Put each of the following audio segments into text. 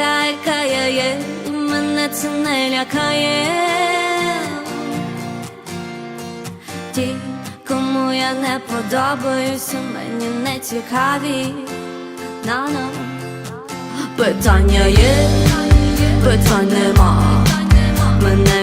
яка є, мене це не лякає. Ті, кому я не подобаюся, мені не цікаві. На-на. Питання є, питань нема. Мене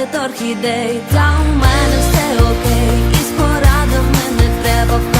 Серед орхідей, та у мене все окей, і з порадом не треба